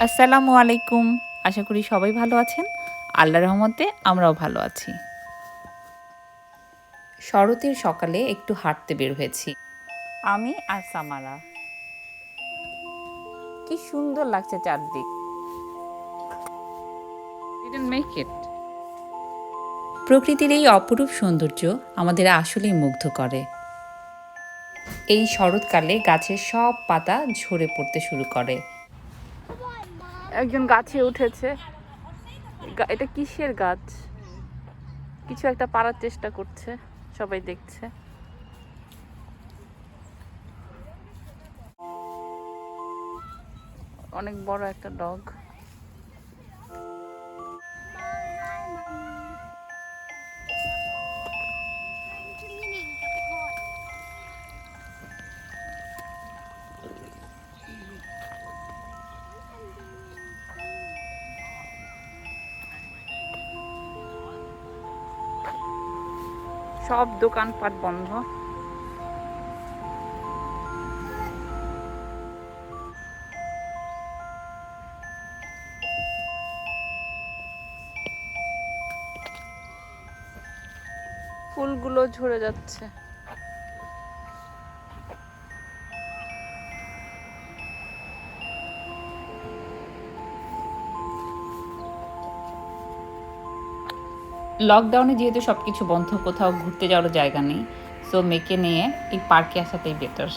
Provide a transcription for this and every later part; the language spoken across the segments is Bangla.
আসসালামু আলাইকুম। আশা করি সবাই ভালো আছেন। আল্লাহ রহমতে আমরাও ভালো আছি। শরতের সকালে একটু হাঁটতে বের হয়েছি। আমি আর সামারা। কি সুন্দর লাগছে চারদিক। প্রকৃতির এই অপরূপ সৌন্দর্য আমাদের আসলেই মুগ্ধ করে। এই শরৎকালে গাছের সব পাতা ঝরে পড়তে শুরু করে। একজন গাছে উঠেছে। এটা কিসের গাছ? কিছু একটা পারার চেষ্টা করছে, সবাই দেখছে। অনেক বড় একটা ডগ। সব দোকানপাট বন্ধ। ফুলগুলো ঝরে যাচ্ছে। লকডাউনে যেহেতু সব কিছু বন্ধ, কোথাও ঘুরতে যাওয়ার জায়গা নেই সো মেয়েকে নিয়ে এই পার্কে আসাটাই বেটার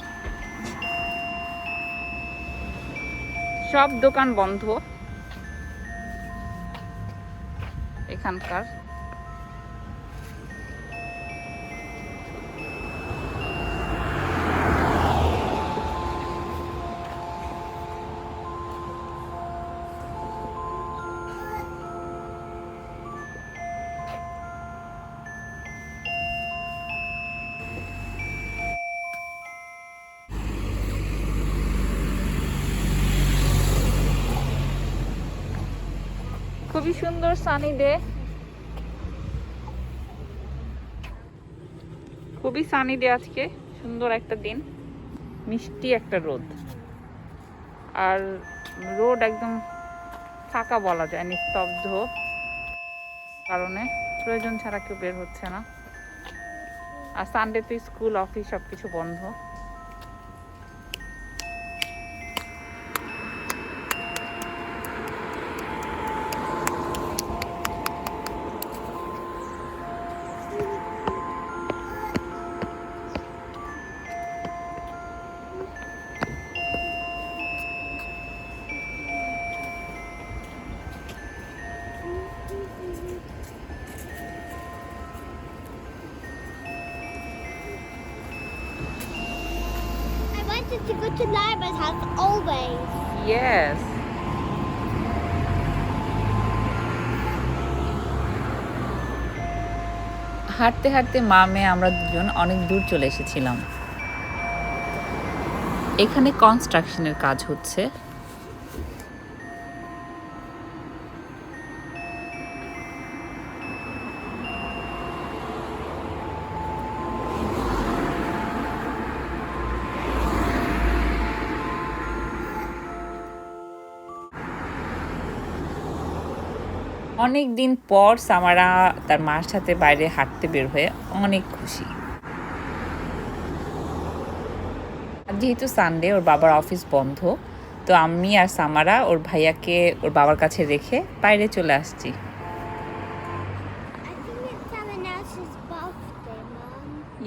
সব দোকান বন্ধ। এখানকার খুবই সুন্দর সানি ডে খুবই সানি ডে আজকে, সুন্দর একটা দিন। মিষ্টি একটা রোদ। আর রোড একদম ফাঁকা বলা যায়, নিস্তব্ধ। কারণে প্রয়োজন ছাড়া কেউ বের হচ্ছে না। আর সানডে তো স্কুল অফিস সব কিছু বন্ধ। To go house always. Yes. হাঁটতে হাঁটতে মা মেয়ে আমরা দুজন অনেক দূর চলে এসেছিলাম এখানে কনস্ট্রাকশনের কাজ হচ্ছে অনেক দিন পর সামারা তার মার সাথে বাইরে হাঁটতে বের হয়ে অনেক খুশি যেহেতু সানডে ওর বাবার অফিস বন্ধ তো আমি আর সামারা ওর ভাইয়াকে ওর বাবার কাছে রেখে বাইরে চলে আসছি.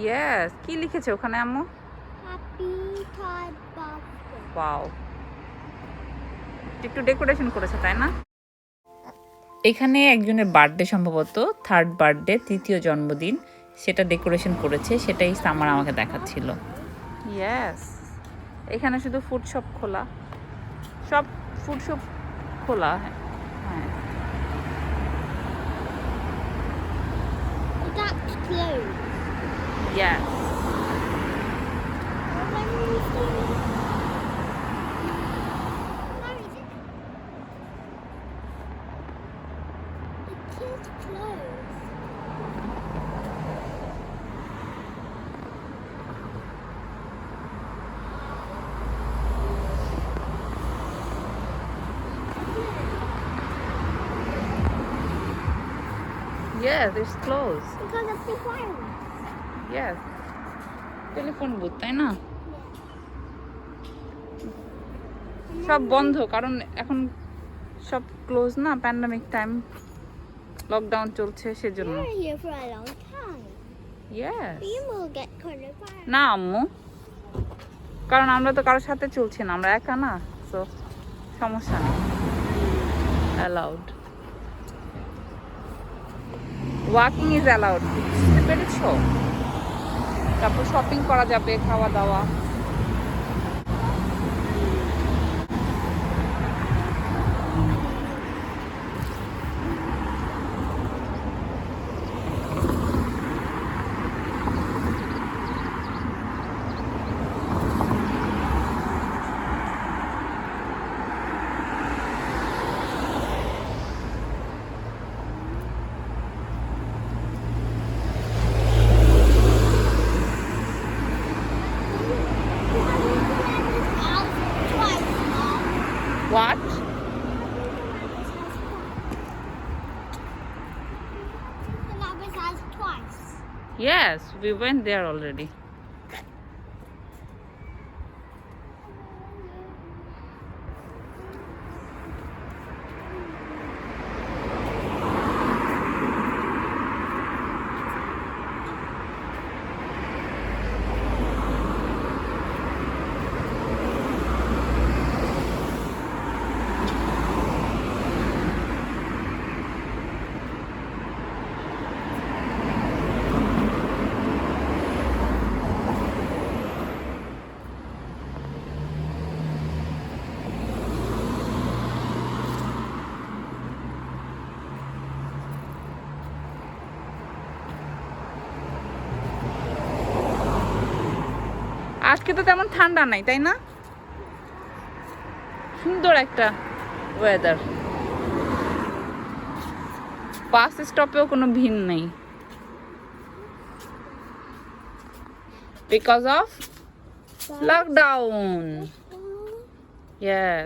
ইয়েস কি লিখেছে ওখানে আম্মু. একটু ডেকোরেশন করেছে তাই না এখানে একজনের বার্থডে সম্ভবত থার্ড বার্থডে তৃতীয় জন্মদিন। সেটা ডেকোরেশন করেছে সেটাই সামার আমাকে দেখাচ্ছিল। ইয়েস এখানে শুধু ফুড শপ খোলা। সব ফুড শপ খোলা হ্যাঁ। হ্যাঁ clothes. Yeah, there's clothes. Because of the fireworks. Yeah. Telephone booth তাই না সব বন্ধ কারণ এখন সব ক্লোজ না প্যান্ডামিক টাইম লকডাউন চলছে সেজন্য. না আম্মু। কারণ আমরা তো কারোর সাথে চলছি না আমরা একা না তো সমস্যা নেই। অ্যালাউড ওয়াকিং ইজ অ্যালাউড বুঝতে পেরেছ? তারপর শপিং করা যাবে খাওয়া দাওয়া। Has twice. Yes we went তো তেমন ঠান্ডা নাই তাই না? সুন্দর একটা ওয়েদার বাস স্টপেও কোনো ভিড় নেই। বিকজ অফ লকডাউন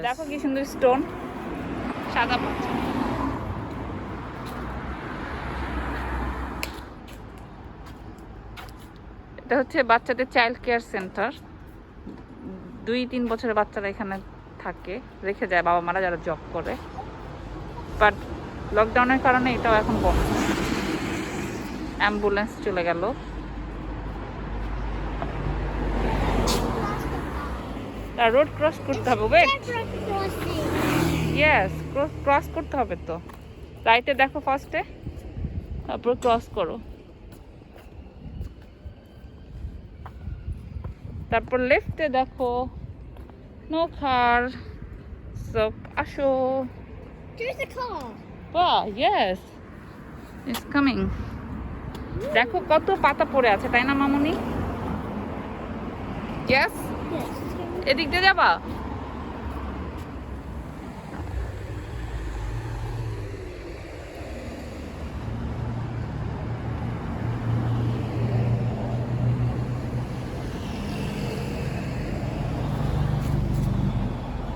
দেখো কি সুন্দর স্টোন সাদা পাথর। এটা হচ্ছে বাচ্চাদের চাইল্ড কেয়ার সেন্টার দুই তিন বছরের বাচ্চারা এখানে থাকে, রেখে যায় বাবা মারা যারা জব করে। বাট লকডাউনের কারণে এটাও এখন বন্ধ। অ্যাম্বুলেন্স চলে গেল। তা রোড ক্রস করতে হবে ওয়েট. ইয়েস ক্রস করতে হবে তো। রাইটে দেখো ফার্স্টে তারপর ক্রস করো। তারপর লেফটে দেখো নো কার সো আসো। ইয়েস ইটস কামিং দেখো কত পাতা পড়ে আছে তাই না মামুনি? ইয়েস এদিক দিয়ে যাবা?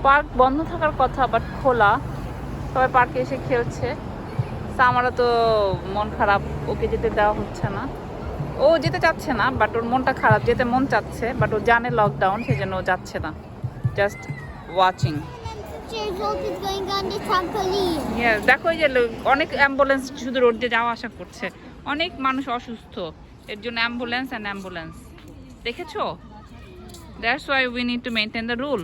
পার্ক বন্ধ থাকার কথা বাট খোলা। সবাই পার্কে এসে খেলছে। সামারা তো মন খারাপ, ওকে যেতে দেওয়া হচ্ছে না। ও যেতে চাচ্ছে না বাট ওর মনটা খারাপ, যেতে মন চাচ্ছে বাট ও জানে লকডাউন সেই জন্য ও যাচ্ছে না। Just watching. দেখো যে অনেক অ্যাম্বুলেন্স শুধু রোড দিয়ে যাওয়া আসা করছে। অনেক মানুষ অসুস্থ। এর জন্য অ্যাম্বুলেন্স অ্যান্ড অ্যাম্বুলেন্স দেখেছ? That's why we need to maintain the rule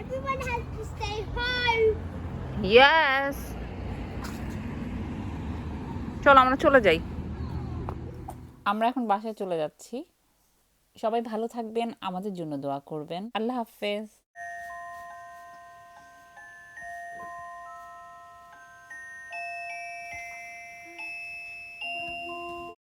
Everyone has to stay home. Yes. চলো আমরা চলে যাই। আমরা এখন বাসায় চলে যাচ্ছি। সবাই ভালো থাকবেন আমাদের জন্য দোয়া করবেন। আল্লাহ হাফেজ।